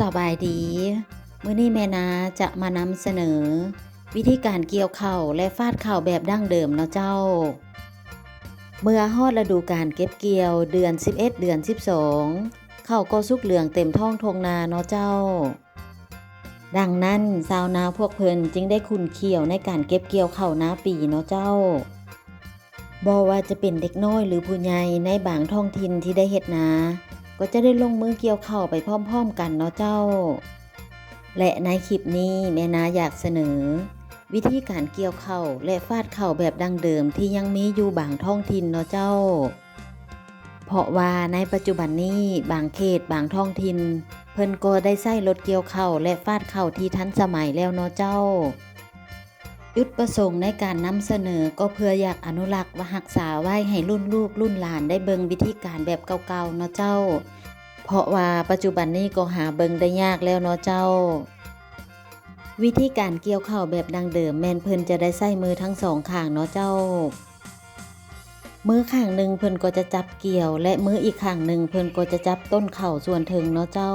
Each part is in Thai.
สบายดี มื้อนี้แม่นาจะมานำเสนอ วิธีการเกี่ยวข้าวและฟาดข้าวแบบดั้งเดิมเนาะเจ้า เมื่อฮอดฤดูการเก็บเกี่ยวเดือน 11 เดือน 12ข้าวก็สุกเหลืองเต็มท้องทงนาเนาะเจ้า ดังนั้นชาวนาพวกเพิ่นจึงได้คุ้นเคี่ยวในการเก็บเกี่ยวข้าวนาปีเนาะเจ้าบ่ว่าจะเป็นเด็กน้อยหรือผู้ใหญ่ในบางท้องถิ่นที่ได้เฮ็ดนา ก็จะได้ลงมือเกี่ยวข้าวไปพร้อมๆกันเนาะเจ้า และในคลิปนี้แม่นาอยากเสนอ วิธีการเกี่ยวข้าวและฟาดข้าวแบบดั้งเดิมที่ยังมีอยู่บางท้องถิ่นเนาะเจ้า เพราะว่าในปัจจุบันนี้บางเขตบางท้องถิ่นเพิ่นก็ได้ใช้รถเกี่ยวข้าวและฟาดข้าวที่ทันสมัยแล้วเนาะเจ้าจุดประสงค์ในการนำเสนอก็เพื่ออยากอนุรักษ์และรักษาไว้ให้รุ่นลูกรุ่นหลานได้เบิงวิธีการแบบเก่าๆเนาะเจ้า เพราะว่าปัจจุบันนี้ก็หาเบิงได้ยากแล้วเนาะเจ้า วิธีการเกี่ยวข้าวแบบดังเดิมแมนเพิ่นจะได้ใส่มือทั้งสองข้างเนาะเจ้า มือข้างหนึ่งเพิ่นก็จะจับเกี่ยว และมืออีกข้างหนึ่งเพิ่นก็จะจับต้นเข่าส่วนถึงเนาะเจ้า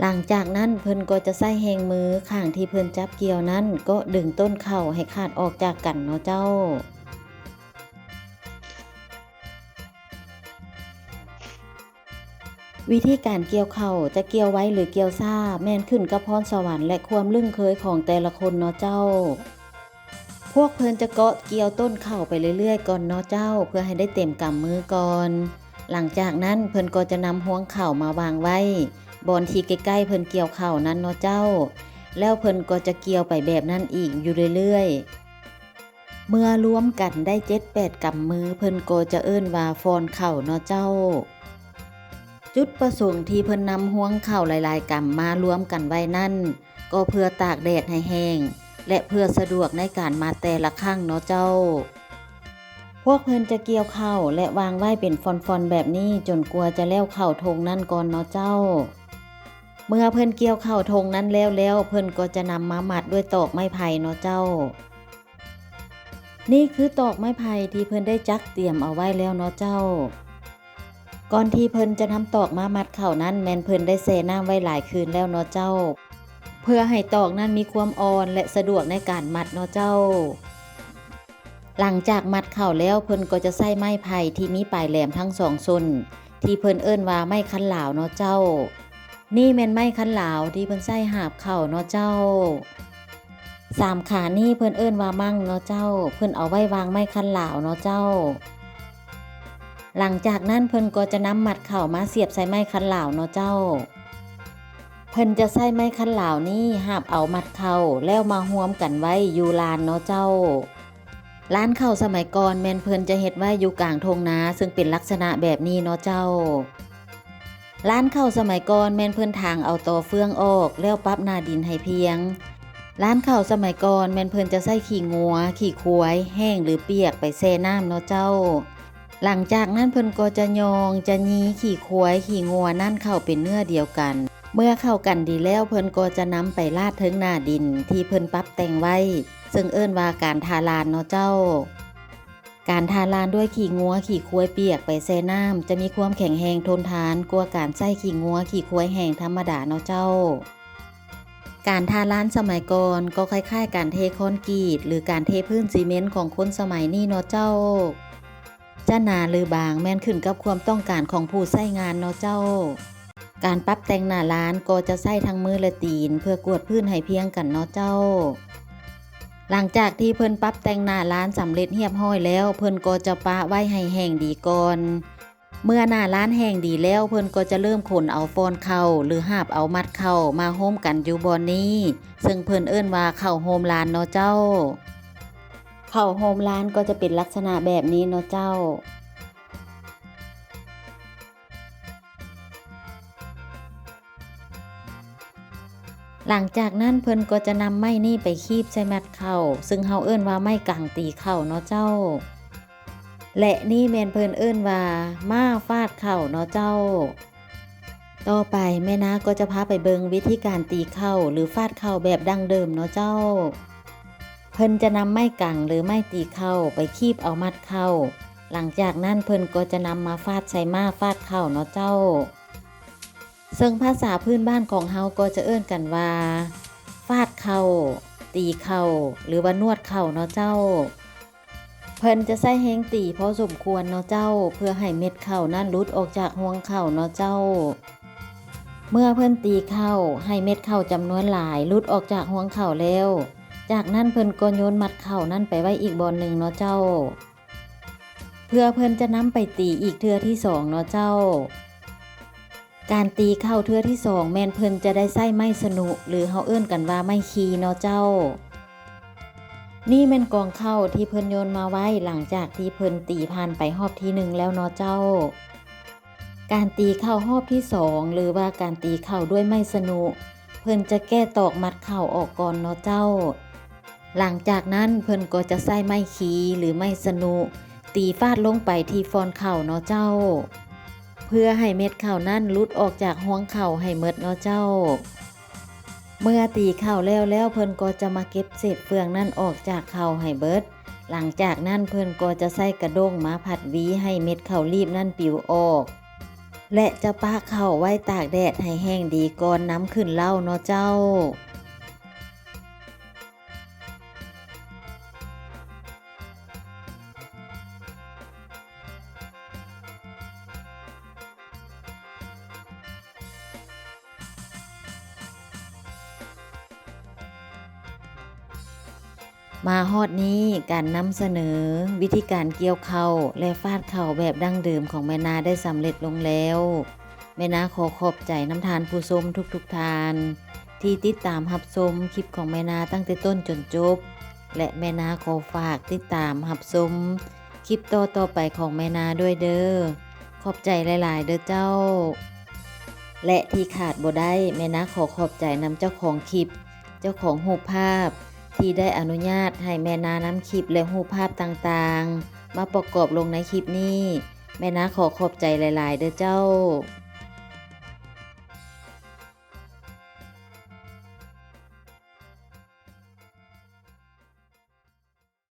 หลังจากนั้นเพิ่นก็จะใส่แหงมือข้างที่เพิ่นจับเกี่ยวนั้นก็ดึงต้นเข่าให้ขาดออกจากกันเนาะเจ้า วิธีการเกี่ยวเข่าจะเกี่ยวไว้หรือเกี่ยวซาแม่นขึ้นกับพรสวรรค์และความลึ่งเคยของแต่ละคนเนาะเจ้า พวกเพิ่นจะเกาะเกี่ยวต้นเข่าไปเรื่อยๆ ก่อนเนาะเจ้า เพื่อให้ได้เต็มกำมือก่อน หลังจากนั้นเพิ่นก็จะนำห่วงเข่ามาวางไว้บอนที่ใกล้ๆเพิ่นเกี่ยวเข่านั้นเนาะเจ้า แล้วเพิ่นก็จะเกี่ยวไปแบบนั้นอีกอยู่เรื่อยๆ เมื่อรวมกันได้เจ็ดแปดกำมือเพิ่นก็จะเอิ้นว่าฟอนเข่าเนาะเจ้า จุดประสงค์ที่เพิ่นนำห่วงเข่าหลายๆกำมมารวมกันไว้นั่น ก็เพื่อตากแดดให้แห้ง และเพื่อสะดวกในการมาแต่ละครั้งเนาะเจ้า พวกเพิ่นจะเกี่ยวข้าวและวางไว้เป็นฟอนๆแบบนี้จนกลัวจะแล้วเข้าทงนั่นก่อนเนาะเจ้า เมื่อเพิ่นเกี่ยวข้าวทงนั้นแล้วแล้วเพิ่นก็จะนำมาหมัดด้วยตอกไม้ไผ่เนาะเจ้า นี่คือตอกไม้ไผ่ที่เพิ่นได้จักเตรียมเอาไว้แล้วเนาะเจ้า ก่อนที่เพิ่นจะนำตอกมามัดเข้านั้นแมนเพิ่นได้แช่น้ำไว้หลายคืนแล้วเนาะเจ้า เพื่อให้ตอกนั้นมีความอ่อนและสะดวกในการมัดเนาะเจ้า หลังจากมัดเข่าแล้วเพิ่นก็จะใส่ไม้ไผ่ที่มีปลายแหลมทั้งสองส้นที่เพิ่นเอิ้นว่าไม้คันหลาวเนาะเจ้า นี่แม่นไม้คันหลาวที่เพิ่นใส่หาบเข่าเนาะเจ้าสามขานี่เพิ่นเอิ้นว่ามั่งเนาะเจ้า เพิ่นเอาไว้วางไม้คันหลาวเนาะเจ้า หลังจากนั้นเพิ่นก็จะนำมัดเข่ามาเสียบใส่ไม้คันเหล่าเนาะเจ้า เพิ่นจะใส่ไม้คันเหล่านี่หาบเอาหมัดเข่าแล้วมาห่วมกันไว้อยู่ลานเนาะเจ้าร้านข้าวสมัยก่อนแมนเพิ่นจะเฮ็ดไว้อยู่กลางทงนาซึ่งเป็นลักษณะแบบนี้เนาะเจ้า ร้านข้าวสมัยก่อนแมนเพิ่นทางเอาตอเฟืองออกแล้วปรับนาดินให้เพียง ร้านข้าวสมัยก่อนแมนเพิ่นจะใส่ขี้งัว ขี้ควายแห้งหรือเปียกไปแช่น้ำเนาะเจ้า หลังจากนั้นเพิ่นก็จะยองจะยีขี้ควายขี้งัวนั่นเข้าเป็นเนื้อเดียวกัน เมื่อเข้ากันดีแล้วเพิ่นก็จะนำไปลาดถึงหน้าดินที่เพิ่นปรับแต่งไว้ ซึ่งเอิ้นว่าการทาลานเนาะเจ้า การทาลานด้วยขี่งัวขี่ควายเปียกไปแซ่น้ำจะมีความแข็งแรงทนทานกว่าการใส่ขี่งัวขี่ควายแห้งธรรมดาเนาะเจ้าการทาลานสมัยก่อนก็คล้ายๆ การเทคอนกรีตหรือการเทพื้นซีเมนต์ของคนสมัยนี้เนาะเจ้า จะหนาหรือบางแม่นขึ้นกับความต้องการของผู้ใช้งานเนาะเจ้า การปรับแต่งหน้าร้านก็จะใส่ทั้งมือและตีน เพื่อกวดพื้นให้เพียงกันเนาะเจ้า หลังจากที่เพิ่นปรับแต่งหน้าร้านสำเร็จเรียบร้อยแล้ว เพิ่นก็จะปะไว้ให้แห้งดีก่อนเมื่อหน้าร้านแห้งดีแล้วเพิ่นก็จะเริ่มขนเอาฟอนเข่าหรือหาบเอามัดเข่ามาโฮมกันอยู่บอนนี้ ซึ่งเพิ่นเอิ้นว่าเข่าโฮมร้านเนาะเจ้า เข่าโฮมร้านก็จะเป็นลักษณะแบบนี้เนาะเจ้า หลังจากนั้นเพิ่นก็จะนำไม้นี่ไปคีบใส่มัดเข่าซึ่งเฮาเอิ้นว่าไม้กางตีเข่าเนาะเจ้า และนี่แมนเพิ่นเอิ้นว่าม้าฟาดเข่าเนาะเจ้า ต่อไปแม่นาก็จะพาไปเบิงวิธีการตีเข่าหรือฟาดเข่าแบบดั้งเดิมเนาะเจ้า พิ่นจะนำไม้กังหรือไม้ตีเข่าไปคีบเอามัดเข่าหลังจากนั้นเพิ่นก็จะนำมาฟาดใส่มาฟาดเข่าเนาะเจ้า ซึ่งภาษาพื้นบ้านของเฮาก็จะเอิ้นกันว่า ฟาดเข่าตีเข่าหรือว่านวดเข่าเนาะเจ้า เพิ่นจะใส่แฮงตีพอสมควรเนาะเจ้า เพื่อให้เม็ดเข่านั้นหลุดออกจากห่วงเข่าเนาะเจ้า เมื่อเพิ่นตีเข่าให้เม็ดเข่าจำนวนหลายหลุดออกจากห่วงเข่าแล้ว จากนั้นเพิ่นก็โยนมัดเข่านั่นไปไว้อีกบอนหนึ่งเนาะเจ้า เพื่อเพิ่นจะนำไปตีอีกเทือที่สองเนาะเจ้า การตีเข้าเทือที่สองแมนเพิ่นจะได้ไส้ไม้สนุหรือเฮาเอิ้นกันว่าไม้คีเนาะเจ้า นี่แม่นกองเข้าที่เพิ่นโยนมาไว้หลังจากที่เพิ่นตีผ่านไปรอบที่หนึ่งแล้วเนาะเจ้าการตีเข้ารอบที่สองหรือว่าการตีเข้าด้วยไม้สนุ เพิ่นจะแก้ตอกมัดเข่าออกก่อนเนาะเจ้า หลังจากนั้นเพิ่นก็จะใส่ไม้ขีหรือไม้สนุตีฟาดลงไปที่ฟอนเข่าเนาะเจ้า เพื่อให้เม็ดเข่านั่นลุดออกจากห้วงเข่าให้เมดเนาะเจ้า เมื่อตีเข่าแล้วแล้วเพิ่นก็จะมาเก็บเศษเฟืองนั่นออกจากเข่าให้เบิด หลังจากนั้นเพิ่นก็จะใส่กระด้งมาผัดวีให้เม็ดเข่ารีบนั่นปิวออก และจะปะเข่าไว้ตากแดดให้แห้งดีก่อนน้ำขึ้นเล่าเนาะเจ้า มาฮอดนี้การนำเสนอวิธีการเกี่ยวเข่าและฟาดเข่าแบบดั้งเดิมของแม่นาได้สำเร็จลงแล้ว แม่นาขอขอบใจน้ำทานผู้ชมทุกๆททาน ที่ติดตามรับชมคลิปของแม่นาตั้งแต่ต้นจนจบ และแม่นาขอฝากติดตามรับชมคลิปต่อต่อไปของแม่นาด้วยเด้อขอบใจหลาย ๆ เด้อเจ้า และที่ขาดบ่ได้แม่นาขอขอบใจนำเจ้าของคลิป เจ้าของรูภาพ ที่ได้อนุญาตให้แม่นานำคลิปและรูปภาพต่างๆ มาประกอบลงในคลิปนี้ แม่นาขอขอบใจหลาย ๆ เด้อเจ้า